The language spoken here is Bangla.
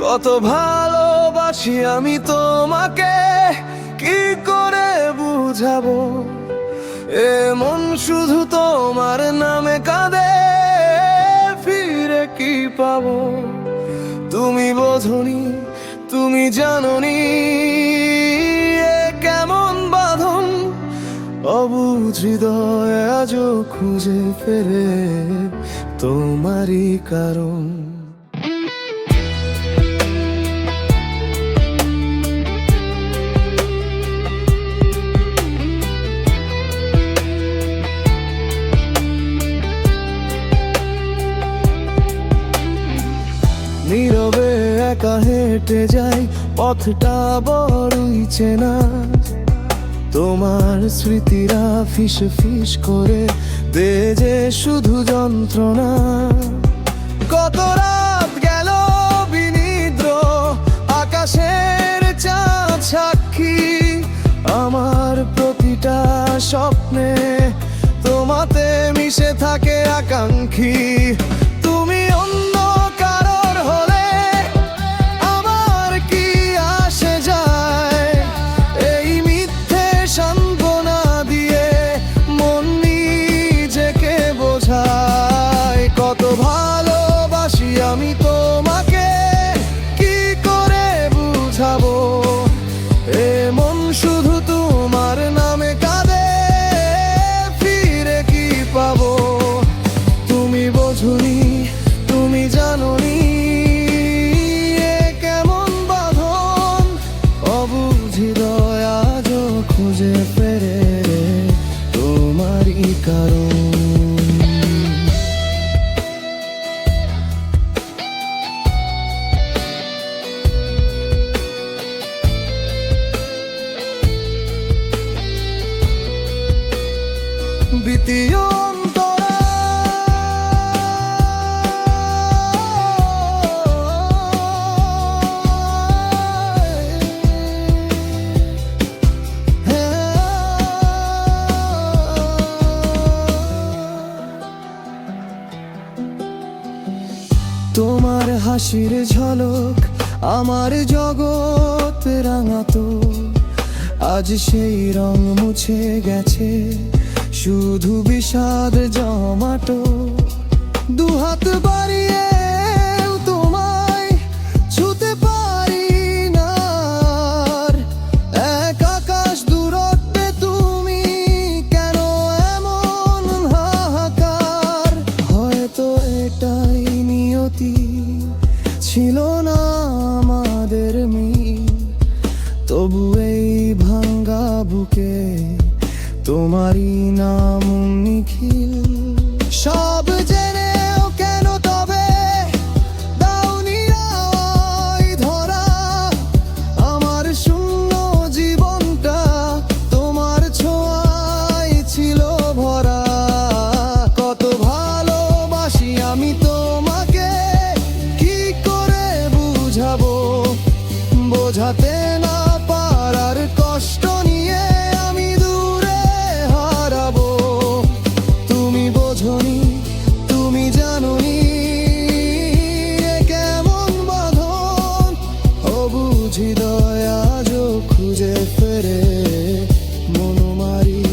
কত ভালোবাসি আমি তোমাকে, কি করে বুঝাবো? এমন শুধু তোমার নামে কাঁদে, ফিরে কি পাবো? তুমি বোঝনি, তুমি জাননি কেমন বাঁধন? অবুঝ হৃদয় আজও খুঁজে ফেরে তোমারই কারণ। একা হেঁটে যাই, পথটা বড়ই চেনা। তোমার স্মৃতিরা ফিস ফিস করে দে যে শুধু যন্ত্রণা। কত রাত গেল বিনিদ্র, আকাশের চাঁদ সাক্ষী। আমার প্রতিটা স্বপ্নে তোমাতে মিশে থাকে আকাঙ্ক্ষী। তোমার হাসির ঝলক আমার জগৎ রাঙাতো। আজ সেই রং মুছে গেছে। শুধু বিষাদ জমাটো, দুহাত বাড়িয়ে তোমায় পারি না। এক আকাশ দূরত্বে তুমি কেন এমন হয়তো এটাই নিয়তি ছিল না আমাদের মিল, তবু এই ভাঙ্গা বুকে তোমারই নাম নিখিল। সব জেনেও কেন তবে দাওনি ধরা। আমার শূন্য জীবনটা তোমার ছোঁয়ায় ছিল ভরা। কত ভালোবাসি আমি তোমাকে, কি করে বুঝাবো? বোঝাতে বুঝি দয়া যো খুঁজে ফেরে মনোমারি